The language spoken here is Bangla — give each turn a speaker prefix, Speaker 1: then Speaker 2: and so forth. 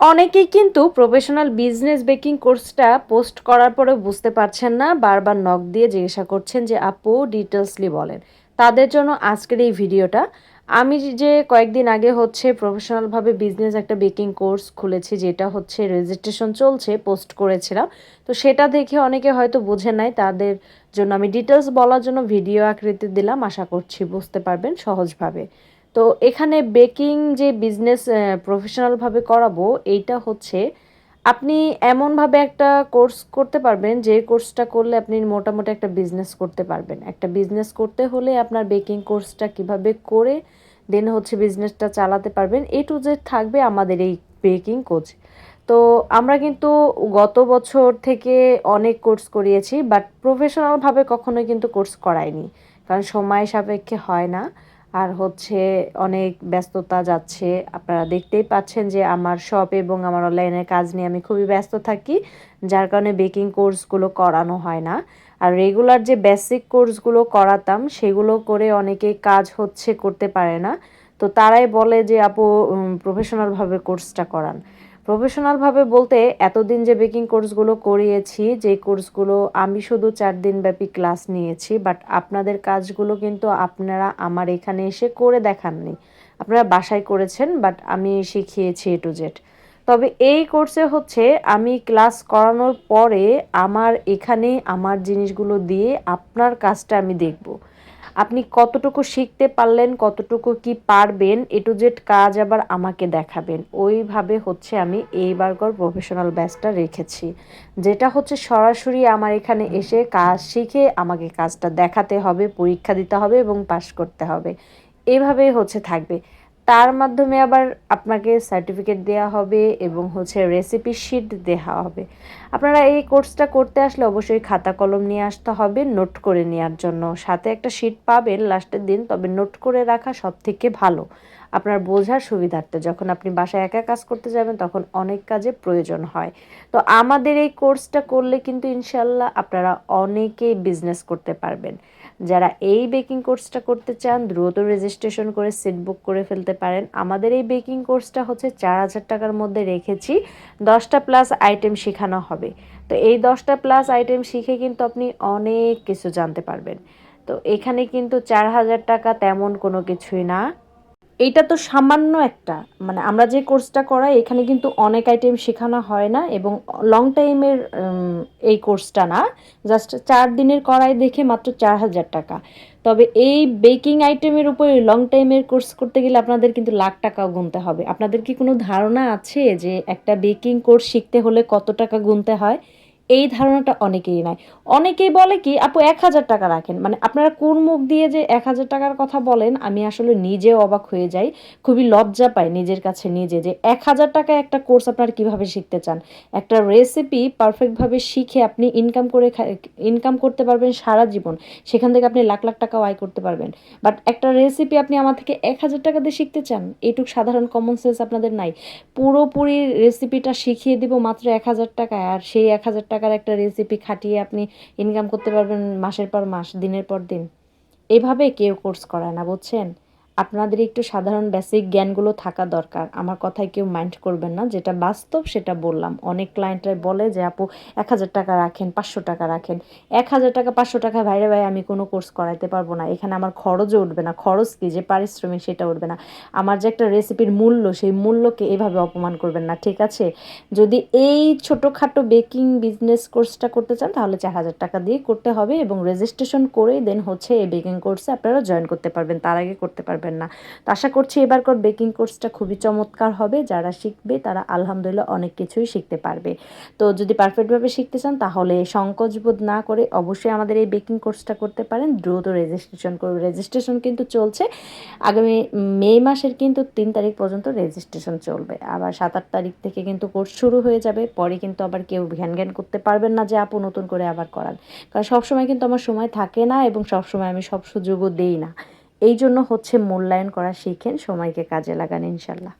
Speaker 1: অনেকেই কিন্তু প্রফেশনাল বিজনেস বেকিং কোর্সটা পোস্ট করার পরে বুঝতে পারছেন না, বারবার নক দিয়ে জিজ্ঞাসা করছেন যে, আপু, ডিটেলসলি বলেন। তাদের জন্য আজকের এই ভিডিওটা। আমি যে কয়েকদিন আগে হচ্ছে প্রফেশনালভাবে বিজনেস একটা বেকিং কোর্স খুলেছি, যেটা হচ্ছে রেজিস্ট্রেশন চলছে, পোস্ট করেছিলাম। তো সেটা দেখে অনেকে হয়তো বুঝে নাই, তাদের জন্য আমি ডিটেলস বলার জন্য ভিডিও আকৃতি দিলাম, আশা করছি বুঝতে পারবেন সহজভাবে। তো এখানে বেকিং যে বিজনেস প্রফেশনালভাবে করাবো, এইটা হচ্ছে আপনি এমনভাবে একটা কোর্স করতে পারবেন, যে কোর্সটা করলে আপনি মোটামুটি একটা বিজনেস করতে পারবেন। একটা বিজনেস করতে হলে আপনার বেকিং কোর্সটা কীভাবে করে দেন হচ্ছে বিজনেসটা চালাতে পারবেন। এ টু জেড থাকবে আমাদের এই বেকিং কোচ তো আমরা কিন্তু গত বছর থেকে অনেক কোর্স করিয়েছি বাট প্রফেশনালভাবে কখনোই কিন্তু কোর্স করাইনি, কারণ সময় সাপেক্ষে হয় না। আর হচ্ছে অনেক ব্যস্ততা যাচ্ছে। আপনারা দেখতেই পাচ্ছেন যে আমার শপ এবং আমার অনলাইনের কাজ নিয়ে আমি খুবই ব্যস্ত থাকি, যার কারণে বেকিং কোর্সগুলো করানো হয় না। আর রেগুলার যে বেসিক কোর্সগুলো করাতাম, সেগুলো করে অনেকেই কাজ হচ্ছে করতে পারে না। তো তারাই বলে যে, আপু প্রফেশনালভাবে কোর্সটা করান। প্রফেশনালভাবে বলতে এতদিন যে বেকিং কোর্সগুলো করিয়েছি, যে কোর্সগুলো আমি শুধু চার দিন ব্যাপী ক্লাস নিয়েছি বাট আপনাদের কাজগুলো কিন্তু আপনারা আমার এখানে এসে করে দেখাননি। আপনারা বাসায় করেছেন বাট আমি শিখিয়েছি এ টু জেড তবে এই কোর্সে হচ্ছে আমি ক্লাস করানোর পরে আমার এখানে আমার জিনিসগুলো দিয়ে আপনার কাজটা আমি দেখব। আপনি কতটুকু শিখতে পারলেন, কতটুকু কি পারবেন, এ টু জেড কাজ আবার আমাকে দেখাবেন। ওইভাবে হচ্ছে আমি এই বার্গর প্রফেশনাল ব্যাচটা রেখেছি। যেটা হচ্ছে সরাসরি আমার এখানে এসে কাজ শিখে আমাকে কাজটা দেখাতে হবে, পরীক্ষা দিতে হবে এবং পাশ করতে হবে। এভাবেই হচ্ছে থাকবে। তার মাধ্যমে আবার আপনাকে সার্টিফিকেট দেওয়া হবে এবং হচ্ছে রেসিপি শিট দেওয়া হবে। আপনারা এই কোর্সটা করতে আসলে অবশ্যই খাতা কলম নিয়ে আসতে হবে নোট করে নেওয়ার জন্য। সাথে একটা শিট পাবেন লাস্টের দিন, তবে নোট করে রাখা সব থেকে ভালো। আপনার বোঝার সুবিধার্থে। যখন আপনি বাসায় একা কাজ করতে যাবেন, তখন অনেক কাজে প্রয়োজন হয়। তো আমাদের এই কোর্সটা করলে কিন্তু ইনশাল্লাহ আপনারা অনেকেই বিজনেস করতে পারবেন। যারা এই বেকিং কোর্সটা করতে চান, দ্রুত রেজিস্ট্রেশন করে সিট বুক করে ফেলতে পারেন। আমাদের এই বেকিং কোর্সটা হচ্ছে চার হাজার টাকার মধ্যে রেখেছি। দশটা প্লাস আইটেম শেখানো হবে। তো এই দশটা প্লাস আইটেম শিখে কিন্তু আপনি অনেক কিছু জানতে পারবেন। তো এখানে কিন্তু চার হাজার টাকা তেমন কোনো কিছুই না। এইটা তো সামান্য একটা মানে আমরা যে কোর্সটা করাই, এখানে কিন্তু অনেক আইটেম শেখানো হয় না এবং লং টাইমের এই কোর্সটা না জাস্ট চার দিনের করাই দেখে মাত্র চার হাজার টাকা। তবে এই বেকিং আইটেমের উপরে লং টাইমের কোর্স করতে গেলে আপনাদের কিন্তু লাখ টাকাও গুনতে হবে। আপনাদের কি কোনো ধারণা আছে যে একটা বেকিং কোর্স শিখতে হলে কত টাকা গুনতে হয়? এই ধারণাটা অনেকেই নাই। অনেকেই বলে কি, আপু, এক হাজার টাকা রাখেন। মানে আপনারা কোন মুখ দিয়ে যে এক হাজার টাকার কথা বলেন, আমি আসলে নিজে অবাক হয়ে যাই। খুবই লজ্জা পাই নিজের কাছে নিজে যে এক হাজার টাকা একটা কোর্স আপনারা কীভাবে শিখতে চান? একটা রেসিপি পারফেক্টভাবে শিখে আপনি ইনকাম করে ইনকাম করতে পারবেন সারা জীবন। সেখান থেকে আপনি লাখ লাখ টাকা আয় করতে পারবেন। বাট একটা রেসিপি আপনি আমার থেকে এক হাজার টাকা দিয়ে শিখতে চান এইটুক সাধারণ কমন সেন্স আপনাদের নাই। পুরোপুরি রেসিপিটা শিখিয়ে দিব মাত্র এক হাজার টাকায়, আর সেই এক হাজার টাকা টাকার একটা রেসিপি খাটিয়ে আপনি ইনকাম করতে পারবেন মাসের পর মাস, দিনের পর দিন। এভাবে কেউ কোর্স করায় না, বুঝছেন? আপনাদের একটু সাধারণ বেসিক জ্ঞানগুলো থাকা দরকার। আমার কথায় কেউ মাইন্ড করবেন না। যেটা বাস্তব, সেটা বললাম। অনেক ক্লায়েন্টরাই বলে যে, আপু, এক হাজার টাকা রাখেন, পাঁচশো টাকা রাখেন। এক হাজার টাকা, পাঁচশো টাকা ভাইরে ভাই, আমি কোনো কোর্স করাইতে পারব না। এখানে আমার খরচও উঠবে না। খরচ কি? যে পারিশ্রমিক, সেটা উঠবে না। আমার যে একটা রেসিপির মূল্য, সেই মূল্যকে এভাবে অপমান করবেন না, ঠিক আছে? যদি এই ছোটোখাটো বেকিং বিজনেস কোর্সটা করতে চান, তাহলে চার হাজার টাকা দিয়ে করতে হবে এবং রেজিস্ট্রেশন করেই দেন হচ্ছে এই বেকিং কোর্সে আপনারা জয়েন করতে পারবেন। তার আগে করতে পারবেন। পারবেন না। তো আশা করছি এবারকার বেকিং কোর্সটা খুবই চমৎকার হবে। যারা শিখবে, তারা আলহামদুলিল্লাহ অনেক কিছুই শিখতে পারবে। তো যদি পারফেক্টভাবে শিখতে চান, তাহলে সংকোচবোধ না করে অবশ্যই আমাদের এই বেকিং কোর্সটা করতে পারেন। দ্রুত রেজিস্ট্রেশন করবে রেজিস্ট্রেশন কিন্তু চলছে। আগামী মে মাসের কিন্তু তিন তারিখ পর্যন্ত রেজিস্ট্রেশন চলবে। আবার সাত আট তারিখ থেকে কিন্তু কোর্স শুরু হয়ে যাবে। পরে কিন্তু আবার কেউ ঘ্যান ঘ্যান করতে পারবেন না যে, আপু, নতুন করে আবার করান। কারণ সবসময় কিন্তু আমার সময় থাকে না এবং সবসময় আমি সব সুযোগও দিই না। এই জন্য হচ্ছে মূল্যায়ন করা শিখেন সময়কে কাজে লাগান ইনশাল্লাহ।